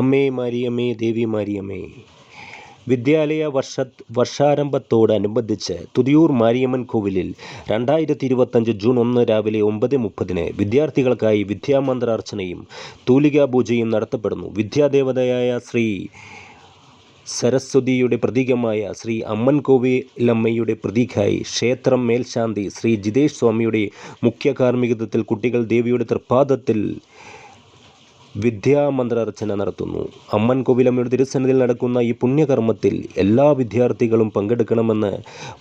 അമ്മേ മാരിയമ്മേ ദേവി മാരിയമ്മേ. വിദ്യാലയ വർഷ വർഷാരംഭത്തോടനുബന്ധിച്ച് തുതിയൂർ മാരിയമ്മൻ കോവിലിൽ രണ്ടായിരത്തി ഇരുപത്തഞ്ച് ജൂൺ ഒന്ന് രാവിലെ ഒമ്പത് മുപ്പതിന് വിദ്യാർത്ഥികൾക്കായി വിദ്യാമന്ത്രാർച്ചനയും തൂലികാ പൂജയും നടത്തപ്പെടുന്നു. വിദ്യാദേവതയായ ശ്രീ സരസ്വതിയുടെ പ്രതീകമായ ശ്രീ അമ്മൻ കോവിലമ്മയുടെ പ്രതീകായി ക്ഷേത്രം മേൽശാന്തി ശ്രീ ജിതേഷ് സ്വാമിയുടെ മുഖ്യ കാർമ്മികത്വത്തിൽ കുട്ടികൾ ദേവിയുടെ തൃപ്പാദത്തിൽ വിദ്യാമന്ത്രാർച്ചന നടത്തുന്നു. അമ്മൻ കോവിലമ്മയുടെ തിരുസന്നിധിയിൽ നടക്കുന്ന ഈ പുണ്യകർമ്മത്തിൽ എല്ലാ വിദ്യാർത്ഥികളും പങ്കെടുക്കണമെന്ന്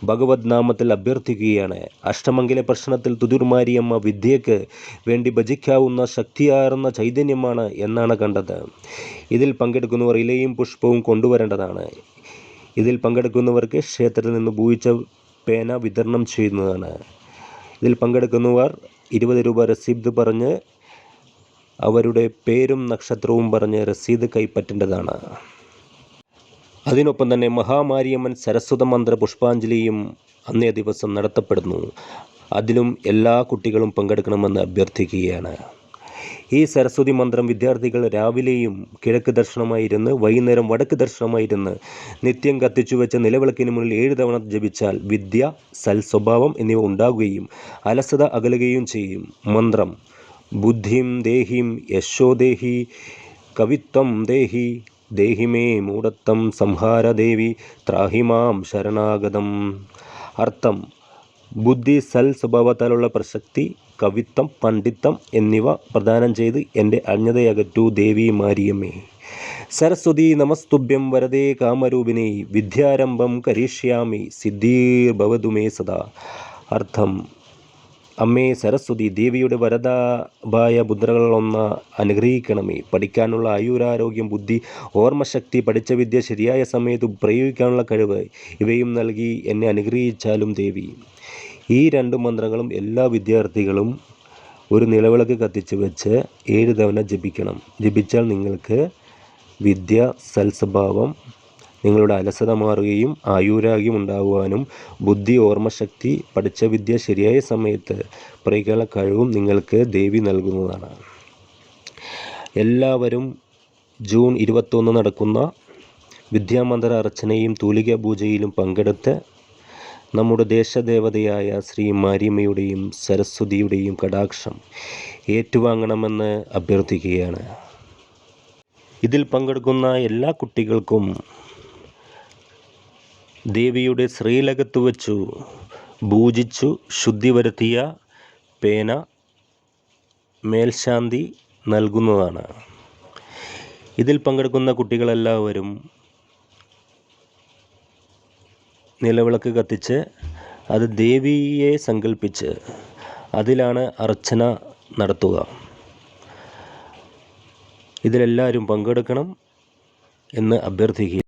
ഭഗവത് നാമത്തിൽ അഭ്യർത്ഥിക്കുകയാണ്. അഷ്ടമംഗല പ്രശ്നത്തിൽ തുതിർമാരിയമ്മ വിദ്യയ്ക്ക് വേണ്ടി ഭജിക്കാവുന്ന ശക്തിയാർന്ന ചൈതന്യമാണ് എന്നാണ് കണ്ടത്. ഇതിൽ പങ്കെടുക്കുന്നവർ ഇലയും പുഷ്പവും കൊണ്ടുവരേണ്ടതാണ്. ഇതിൽ പങ്കെടുക്കുന്നവർക്ക് ക്ഷേത്രത്തിൽ നിന്ന് ഉപയോഗിച്ച പേന വിതരണം ചെയ്യുന്നതാണ്. ഇതിൽ പങ്കെടുക്കുന്നവർ ഇരുപത് രൂപ രസീപ്ത് പറഞ്ഞ് അവരുടെ പേരും നക്ഷത്രവും പറഞ്ഞ് രസീത് കൈപ്പറ്റേണ്ടതാണ്. അതിനൊപ്പം തന്നെ മഹാമാരിയമ്മൻ സരസ്വത മന്ത്ര പുഷ്പാഞ്ജലിയും അന്നേ ദിവസം നടത്തപ്പെടുന്നു. അതിലും എല്ലാ കുട്ടികളും പങ്കെടുക്കണമെന്ന് അഭ്യർത്ഥിക്കുകയാണ്. ഈ സരസ്വതി മന്ത്രം വിദ്യാർത്ഥികൾ രാവിലെയും കിഴക്ക് ദർശനമായിരുന്ന് വൈകുന്നേരം വടക്ക് ദർശനമായിരുന്ന് നിത്യം കത്തിച്ചു വെച്ച നിലവിളക്കിന് മുന്നിൽ ഏഴ് തവണ ജപിച്ചാൽ വിദ്യ സൽസ്വഭാവം എന്നിവ ഉണ്ടാകുകയും അലസത അകലുകയും ചെയ്യും. മന്ത്രം ബുദ്ധിം ദേഹിം യശോ ദേഹി കവിത്വം ദേഹി ദേഹി മേ മൂടത്തം സംഹാരദേവി ത്രാഹിമാം ശരണാഗതം. അർത്ഥം ബുദ്ധി സൽ സ്വഭാവത്താലുള്ള പ്രസക്തി കവിത്വം പണ്ഡിത്തം എന്നിവ പ്രദാനം ചെയ്ത് എന്റെ അജ്ഞതയകറ്റു ദേവി മാരിയമ്മേ. സരസ്വതി നമസ്തുഭ്യം വരദേ കാമരൂപിണി വിദ്യാരംഭം കരീഷ്യാമി സിദ്ധീർഭവതു മേ സദാ. അർത്ഥം അമ്മേ സരസ്വതി ദേവിയുടെ വരദാഭായ മുദ്രകളൊന്ന് അനുഗ്രഹിക്കണമേ. പഠിക്കാനുള്ള ആയുരാരോഗ്യം ബുദ്ധി ഓർമ്മശക്തി പഠിച്ച വിദ്യ ശരിയായ സമയത്ത് പ്രയോഗിക്കാനുള്ള കഴിവ് ഇവയും നൽകി എന്നെ അനുഗ്രഹിച്ചാലും ദേവി. ഈ രണ്ട് മന്ത്രങ്ങളും എല്ലാ വിദ്യാർത്ഥികളും ഒരു നിലവിളക്ക് കത്തിച്ച് വെച്ച് ഏഴ് തവണ ജപിക്കണം. ജപിച്ചാൽ നിങ്ങൾക്ക് വിദ്യ സൽസ്വഭാവം നിങ്ങളുടെ അലസത മാറുകയും ആയുരാഗ്യം ഉണ്ടാകുവാനും ബുദ്ധി ഓർമ്മശക്തി പഠിച്ച വിദ്യ ശരിയായ സമയത്ത് പ്രയോഗിക്കാനുള്ള കഴിവും നിങ്ങൾക്ക് ദേവി നൽകുന്നതാണ്. എല്ലാവരും ജൂൺ ഇരുപത്തൊന്ന് നടക്കുന്ന വിദ്യാമന്ദിര അർച്ചനയും തൂലിക പൂജയിലും പങ്കെടുത്ത് നമ്മുടെ ദേശദേവതയായ ശ്രീ മാരിയമ്മയുടെയും സരസ്വതിയുടെയും കടാക്ഷം ഏറ്റുവാങ്ങണമെന്ന് അഭ്യർത്ഥിക്കുകയാണ്. ഇതിൽ പങ്കെടുക്കുന്ന എല്ലാ കുട്ടികൾക്കും ദേവിയുടെ ശ്രീലകത്ത് വച്ചു പൂജിച്ചു ശുദ്ധി വരുത്തിയ പേന മേൽശാന്തി നൽകുന്നതാണ്. ഇതിൽ പങ്കെടുക്കുന്ന കുട്ടികളെല്ലാവരും നിലവിളക്ക് കത്തിച്ച് അത് ദേവിയെ സങ്കല്പിച്ച് അതിലാണ് അർച്ചന നടത്തുക. ഇതിലെല്ലാവരും പങ്കെടുക്കണം എന്ന് അഭ്യർത്ഥിക്കുക.